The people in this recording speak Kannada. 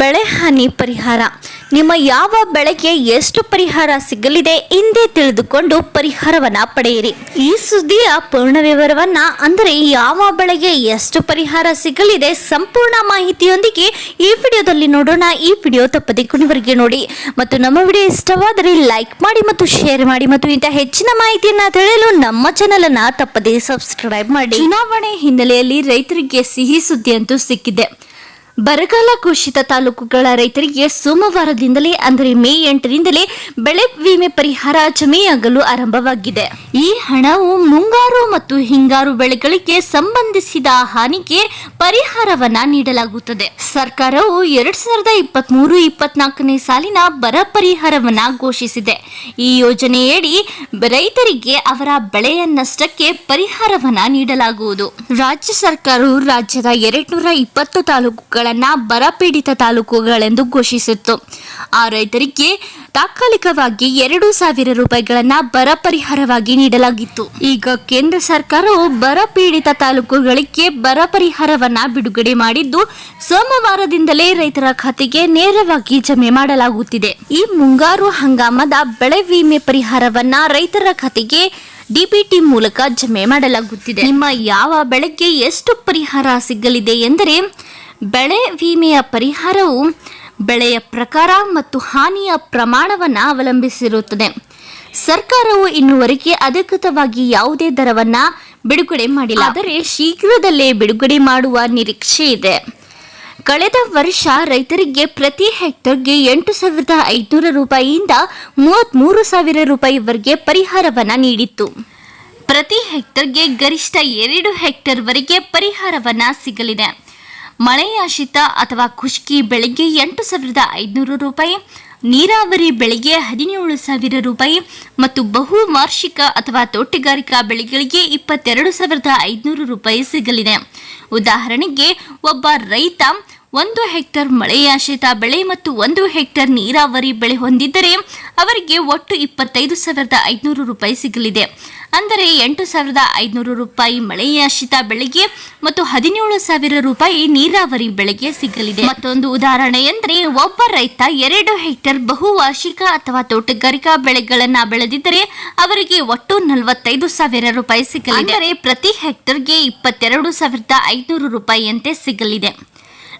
ಬೆಳೆ ಹಾನಿ ಪರಿಹಾರ. ನಿಮ್ಮ ಯಾವ ಬೆಳೆಗೆ ಎಷ್ಟು ಪರಿಹಾರ ಸಿಗಲಿದೆ ಎಂದೇ ತಿಳಿದುಕೊಂಡು ಪರಿಹಾರವನ್ನ ಪಡೆಯಿರಿ. ಈ ಸುದ್ದಿಯ ಪೂರ್ಣ ವಿವರವನ್ನ ಅಂದರೆ ಯಾವ ಬೆಳೆಗೆ ಎಷ್ಟು ಪರಿಹಾರ ಸಿಗಲಿದೆ ಸಂಪೂರ್ಣ ಮಾಹಿತಿಯೊಂದಿಗೆ ಈ ವಿಡಿಯೋದಲ್ಲಿ ನೋಡೋಣ. ಈ ವಿಡಿಯೋ ತಪ್ಪದೆ ಕೊನೆವರೆಗೆ ನೋಡಿ. ಮತ್ತು ನಮ್ಮ ವಿಡಿಯೋ ಇಷ್ಟವಾದರೆ ಲೈಕ್ ಮಾಡಿ ಮತ್ತು ಶೇರ್ ಮಾಡಿ. ಮತ್ತು ಇಂಥ ಹೆಚ್ಚಿನ ಮಾಹಿತಿಯನ್ನ ತಿಳಿಯಲು ನಮ್ಮ ಚಾನೆಲ್ ಅನ್ನ ತಪ್ಪದೆ ಸಬ್ಸ್ಕ್ರೈಬ್ ಮಾಡಿ. ಚುನಾವಣೆ ಹಿನ್ನೆಲೆಯಲ್ಲಿ ರೈತರಿಗೆ ಸಿಹಿ ಸುದ್ದಿ ಅಂತೂ ಸಿಕ್ಕಿದೆ. ಬರಗಾಲ ಘೋಷಿತ ತಾಲೂಕುಗಳ ರೈತರಿಗೆ ಸೋಮವಾರದಿಂದಲೇ, ಅಂದರೆ ಮೇ ಎಂಟರಿಂದಲೇ ಬೆಳೆ ವಿಮೆ ಪರಿಹಾರ ಜಮೆಯಾಗಲು ಆರಂಭವಾಗಿದೆ. ಈ ಹಣವು ಮುಂಗಾರು ಮತ್ತು ಹಿಂಗಾರು ಬೆಳೆಗಳಿಗೆ ಸಂಬಂಧಿಸಿದ ಹಾನಿಗೆ ಪರಿಹಾರವನ್ನ ನೀಡಲಾಗುತ್ತದೆ. ಸರ್ಕಾರವು ಎರಡ್ ಸಾವಿರದ ಇಪ್ಪತ್ತ್ ಮೂರು ಇಪ್ಪತ್ನಾಲ್ಕನೇ ಸಾಲಿನ ಬರ ಪರಿಹಾರವನ್ನ ಘೋಷಿಸಿದೆ. ಈ ಯೋಜನೆಯಡಿ ರೈತರಿಗೆ ಅವರ ಬೆಳೆಯ ನಷ್ಟಕ್ಕೆ ಪರಿಹಾರವನ್ನ ನೀಡಲಾಗುವುದು. ರಾಜ್ಯ ಸರ್ಕಾರವು ರಾಜ್ಯದ ಎರಡ್ನೂರ ಇಪ್ಪತ್ತು ತಾಲೂಕುಗಳನ್ನ ಬರಪೀಡಿತ ತಾಲೂಕುಗಳೆಂದು ಘೋಷಿಸಿತ್ತು. ಆ ರೈತರಿಗೆ ತಾತ್ಕಾಲಿಕವಾಗಿ ಎರಡು ಸಾವಿರ ರೂಪಾಯಿಗಳನ್ನ ಬರ ಪರಿಹಾರವಾಗಿ ನೀಡಲಾಗಿತ್ತು. ಈಗ ಕೇಂದ್ರ ಸರ್ಕಾರವು ಬರ ಪೀಡಿತ ತಾಲೂಕುಗಳಿಗೆ ಬರ ಪರಿಹಾರವನ್ನ ಬಿಡುಗಡೆ ಮಾಡಿದ್ದು, ಸೋಮವಾರದಿಂದಲೇ ರೈತರ ಖಾತೆಗೆ ನೇರವಾಗಿ ಜಮೆ ಮಾಡಲಾಗುತ್ತಿದೆ. ಈ ಮುಂಗಾರು ಹಂಗಾಮದ ಬೆಳೆ ವಿಮೆ ಪರಿಹಾರವನ್ನ ರೈತರ ಖಾತೆಗೆ ಡಿಬಿಟಿ ಮೂಲಕ ಜಮೆ ಮಾಡಲಾಗುತ್ತಿದೆ. ನಿಮ್ಮ ಯಾವ ಬೆಳೆಗೆ ಎಷ್ಟು ಪರಿಹಾರ ಸಿಗಲಿದೆ ಎಂದರೆ ಬೆಳೆ ವಿಮೆಯ ಪರಿಹಾರವು ಬೆಳೆಯ ಪ್ರಕಾರ ಮತ್ತು ಹಾನಿಯ ಪ್ರಮಾಣವನ್ನು ಅವಲಂಬಿಸಿರುತ್ತದೆ. ಸರ್ಕಾರವು ಇನ್ನುವರೆಗೆ ಅಧಿಕೃತವಾಗಿ ಯಾವುದೇ ದರವನ್ನು ಬಿಡುಗಡೆ ಮಾಡಿಲ್ಲ. ಆದರೆ ಶೀಘ್ರದಲ್ಲೇ ಬಿಡುಗಡೆ ಮಾಡುವ ನಿರೀಕ್ಷೆ ಇದೆ. ಕಳೆದ ವರ್ಷ ರೈತರಿಗೆ ಪ್ರತಿ ಹೆಕ್ಟರ್ಗೆ ಎಂಟು ಸಾವಿರದ ಐದುನೂರು ರೂಪಾಯಿಯಿಂದ ಮೂವತ್ತ್ಮೂರು ಸಾವಿರ ರೂಪಾಯಿವರೆಗೆ ಪರಿಹಾರವನ್ನು ನೀಡಿತ್ತು. ಪ್ರತಿ ಹೆಕ್ಟರ್ಗೆ ಗರಿಷ್ಠ ಎರಡು ಹೆಕ್ಟರ್ವರೆಗೆ ಪರಿಹಾರವನ್ನು ಸಿಗಲಿದೆ. ಮಳೆಯಾಶ್ರಿತ ಅಥವಾ ಖುಷ್ಕಿ ಬೆಳಗ್ಗೆ ಎಂಟು ಸಾವಿರದ ಐದುನೂರು ರೂಪಾಯಿ, ನೀರಾವರಿ ಬೆಳೆಗೆ ಹದಿನೇಳು ಸಾವಿರ ರೂಪಾಯಿ ಮತ್ತು ಬಹು ವಾರ್ಷಿಕ ಅಥವಾ ತೋಟಗಾರಿಕಾ ಬೆಳೆಗಳಿಗೆ ಇಪ್ಪತ್ತೆರಡು ಸಾವಿರದ ಐದುನೂರು ರೂಪಾಯಿ ಸಿಗಲಿದೆ. ಉದಾಹರಣೆಗೆ, ಒಬ್ಬ ರೈತ ಒಂದು ಹೆಕ್ಟರ್ ಮಳೆಯಾಶ್ರಿತ ಬೆಳೆ ಮತ್ತು ಒಂದು ಹೆಕ್ಟರ್ ನೀರಾವರಿ ಬೆಳೆ ಹೊಂದಿದ್ದರೆ ಅವರಿಗೆ ಒಟ್ಟು ಇಪ್ಪತ್ತೈದು ಸಾವಿರದ ಐದುನೂರು ರೂಪಾಯಿ ಸಿಗಲಿದೆ. ಅಂದರೆ ಎಂಟು ಸಾವಿರದ ಐದುನೂರು ರೂಪಾಯಿ ಮಳೆಯಾಶ್ರಿತ ಬೆಳೆಗೆ ಮತ್ತು ಹದಿನೇಳು ಸಾವಿರ ರೂಪಾಯಿ ನೀರಾವರಿ ಬೆಳೆಗೆ ಸಿಗಲಿದೆ. ಮತ್ತೊಂದು ಉದಾಹರಣೆ ಎಂದರೆ, ಒಬ್ಬ ರೈತ ಎರಡು ಹೆಕ್ಟರ್ ಬಹುವಾರ್ಷಿಕ ಅಥವಾ ತೋಟಗಾರಿಕಾ ಬೆಳೆಗಳನ್ನು ಬೆಳೆದಿದ್ದರೆ ಅವರಿಗೆ ಒಟ್ಟು ನಲವತ್ತೈದು ಸಾವಿರ ರೂಪಾಯಿ ಸಿಗಲಿದೆ. ಅಂದರೆ ಪ್ರತಿ ಹೆಕ್ಟರ್ಗೆ ಇಪ್ಪತ್ತೆರಡು ಸಾವಿರದ ಐದುನೂರು ರೂಪಾಯಿಯಂತೆ ಸಿಗಲಿದೆ.